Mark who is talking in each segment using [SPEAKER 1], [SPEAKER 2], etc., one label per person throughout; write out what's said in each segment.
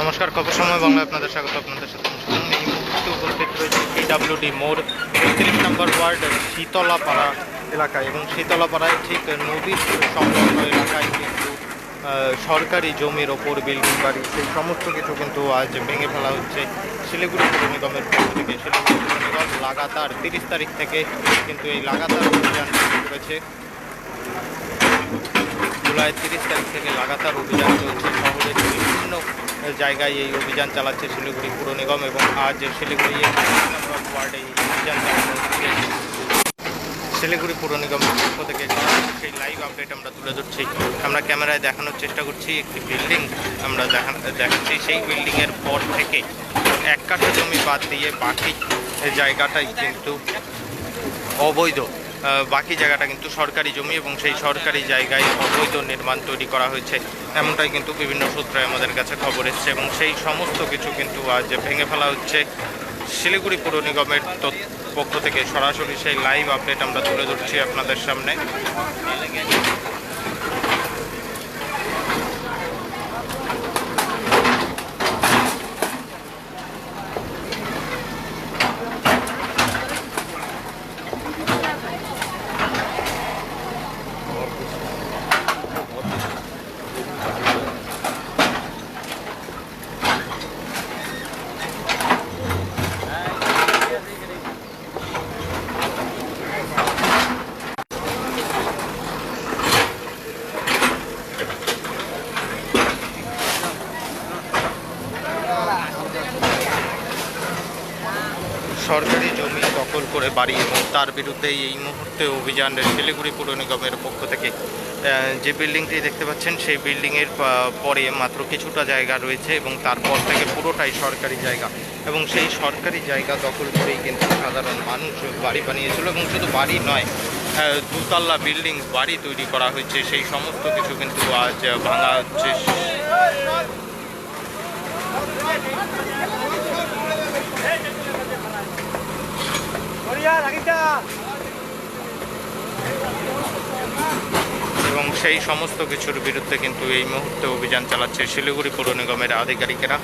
[SPEAKER 1] নমস্কার খবর সময় বাংলা আপনাদের স্বাগত, আপনাদের সাথে। এই মুহূর্তে উপস্থিত রয়েছে পিডাব্লিউডি মোড় তেত্রিশ নম্বর ওয়ার্ড, শীতলাপাড়া এলাকায় এবং শীতলাপাড়ায় ঠিক নদীর সংলগ্ন এলাকায় কিন্তু সরকারি জমির ওপর বিল্ডিং বাড়ি, সেই সমস্ত কিছু কিন্তু আজ ভেঙে ফেলা হচ্ছে শিলিগুড়ি পৌর নিগমের পক্ষ থেকে শিলিগুড়ি পৌর নিগম লাগাতার তিরিশ তারিখ থেকে কিন্তু এই লাগাতার অভিযান শুরু করেছে জুলাই তিরিশ তারিখ থেকে লাগাতার অভিযান চলছে শহরের বিভিন্ন জায়গায় এই অভিযান চালাচ্ছে শিলিগুড়ি পুর নিগম এবং আজ শিলিগুড়ি ওয়ার্ডে এই অভিযান শিলিগুড়ি পুর নিগমের পক্ষ থেকে সেই লাইভ আপডেট আমরা তুলে ধরছি। আমরা ক্যামেরায় দেখানোর চেষ্টা করছি, একটি বিল্ডিং আমরা দেখা, দেখাচ্ছি। সেই বিল্ডিংয়ের পর থেকে এক কাঠা জমি বাদ দিয়ে বাকি জায়গাটাই কিন্তু অবৈধ। বাকি জায়গাটা কিন্তু সরকারি জমি এবং সেই সরকারি জায়গায় অবৈধ নির্মাণ তৈরি করা হয়েছে। এমনটাই কিন্তু বিভিন্ন সূত্রে আমাদের কাছে খবর এসছে এবং সেই সমস্ত কিছু কিন্তু আজ ভেঙে ফেলা হচ্ছে। শিলিগুড়ি পৌর নিগমের পক্ষ থেকে সরাসরি সেই লাইভ আপডেট আমরা তুলে ধরছি আপনাদের সামনে। সরকারি জমি দখল করে বাড়ি এবং তার বিরুদ্ধে এই মুহূর্তে অভিযান শিলিগুড়ি পৌর নিগমের পক্ষ থেকে যে বিল্ডিংটি দেখতে পাচ্ছেন সেই বিল্ডিংয়ের পরে মাত্র কিছুটা জায়গা রয়েছে এবং তারপর থেকে পুরোটাই সরকারি জায়গা এবং সেই সরকারি জায়গা দখল করেই কিন্তু সাধারণ মানুষ বাড়ি বানিয়েছিল এবং শুধু বাড়ি নয় দুতলা বিল্ডিং বাড়ি তৈরি করা হয়েছে সেই সমস্ত কিছু কিন্তু আজ ভাঙা হচ্ছে এবং সেই সমস্ত কিছুর বিরুদ্ধে কিন্তু এই মুহূর্তে অভিযান চালাচ্ছে শিলিগুড়ি পৌর নিগমের আধিকারিকেরা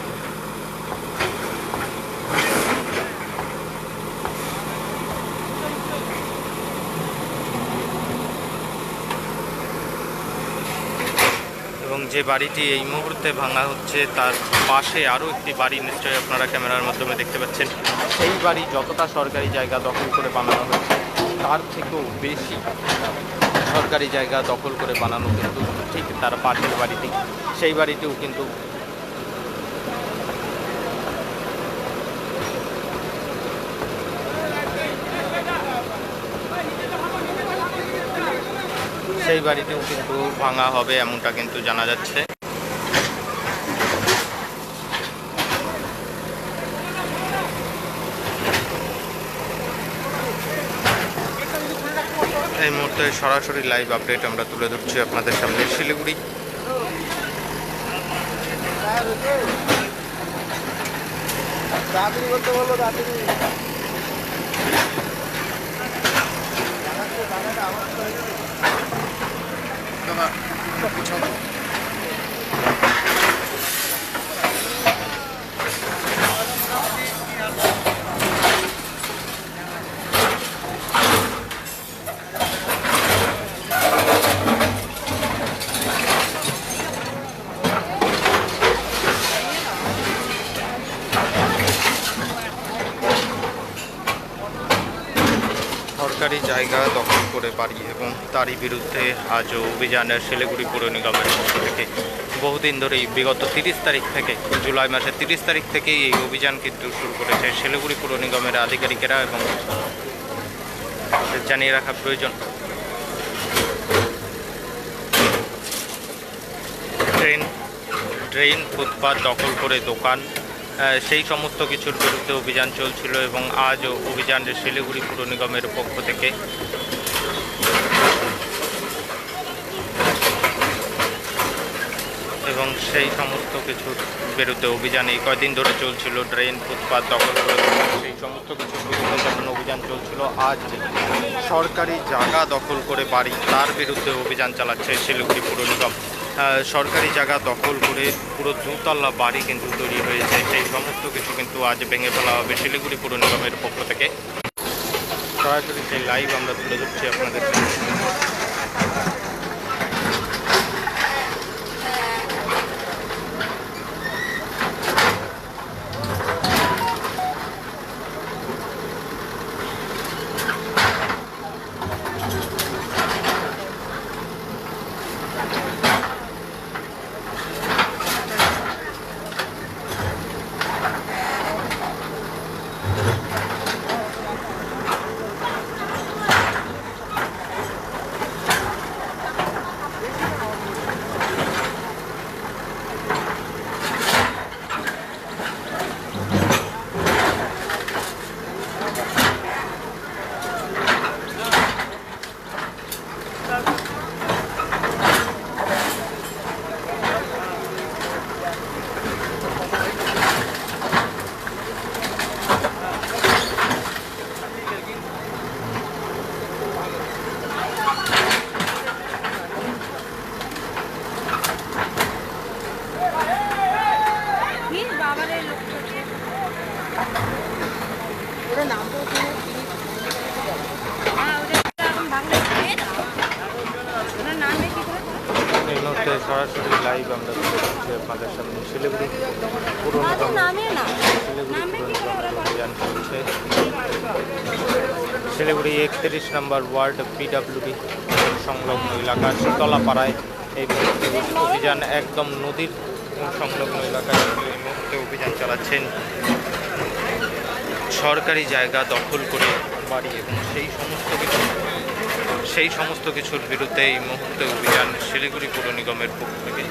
[SPEAKER 1] এবং যে বাড়িটি এই মুহূর্তে ভাঙা হচ্ছে, তার পাশে আরও একটি বাড়ি নিশ্চয়ই আপনারা ক্যামেরার মাধ্যমে দেখতে পাচ্ছেন। সেই বাড়ি যতটা সরকারি জায়গা দখল করে বানানো হয়েছে, তার থেকেও বেশি সরকারি জায়গা দখল করে বানানো কিন্তু ঠিক তার পাশের বাড়িটি। সেই বাড়িটিও কিন্তু সেই বাড়িটিও কিন্তু ভাঙা হবে এমনটা কিন্তু জানা যাচ্ছে। এই মুহূর্তে সরাসরি লাইভ আপডেট আমরা তুলে ধরছি আপনাদের সামনে শিলিগুড়ি।
[SPEAKER 2] বলতে বলল তাড়াতাড়ি
[SPEAKER 1] সরকারি জায়গা দখল করে বাড়ি এবং তারই বিরুদ্ধে আজও অভিযানের শিলিগুড়ি পৌর নিগমের পক্ষ থেকে বহুদিন ধরেই বিগত তিরিশ তারিখ থেকে, জুলাই মাসের তিরিশ তারিখ থেকেই এই অভিযান কিন্তু শুরু করেছে। শিলিগুড়ি পৌর নিগমের আধিকারিকেরা এবং জানিয়ে রাখা প্রয়োজন। ট্রেন, ড্রেন, ফুটপাত দখল করে দোকান সেই সমস্ত কিছুর বিরুদ্ধে অভিযান চলছিল এবং আজও অভিযান শিলিগুড়ি পুর নিগমের পক্ষ থেকে এবং সেই সমস্ত কিছুর বিরুদ্ধে অভিযান এই কয়দিন ধরে চলছিল, ড্রেন, ফুটপাত দখল করে সেই সমস্ত কিছুর বিরুদ্ধে যখন অভিযান চলছিল, আজ সরকারি জায়গা দখল করে বাড়ি, তার বিরুদ্ধে অভিযান চালাচ্ছে শিলিগুড়ি পুর নিগম। সরকারি জায়গা দখল করে পুরো দুতলা বাড়ি কিন্তু তৈরি হয়েছে, সেই সমস্ত কিছু কিন্তু আজ ভেঙে ফেলা হবে শিলিগুড়ি পুর নিগমের পক্ষ থেকে। সরাসরি সেই লাইভ আমরা তুলে ধরছি আপনাদের ধরছি আপনাদের সামনে শিলিগুড়ি শিলিগুড়ি অভিযান চলছে একত্রিশ নম্বর ওয়ার্ড পিডাব্লিউডি সংলগ্ন এলাকা শীতলাপাড়ায় এই মুহূর্তে অভিযান একদম নদীর সংলগ্ন এলাকায় এই মুহূর্তে অভিযান চালাচ্ছেন। সরকারি জায়গা দখল করে বাড়ি এবং সেই সমস্ত কিছু সেই সমস্ত কিছুর বিরুদ্ধে এই মুহূর্তে অভিযান শিলিগুড়ি পুর নিগমের পক্ষ থেকে।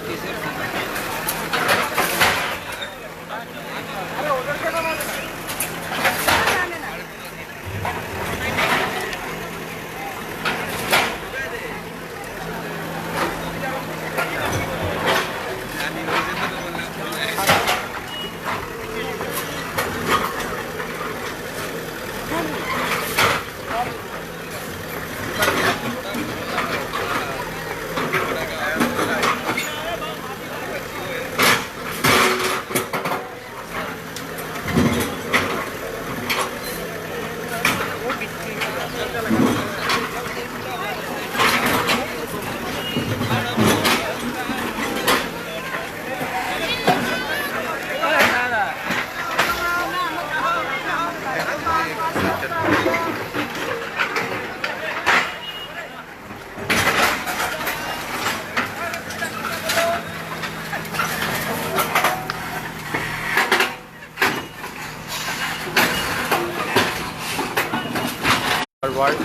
[SPEAKER 1] ওয়ার্ড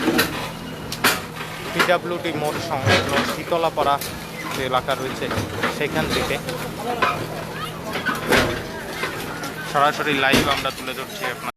[SPEAKER 1] পিডাব্লিউডি মোড় সংলগ্ন শীতলাপাড়া যে এলাকা রয়েছে, সেখান থেকে সরাসরি লাইভ আমরা তুলে ধরছি আপনার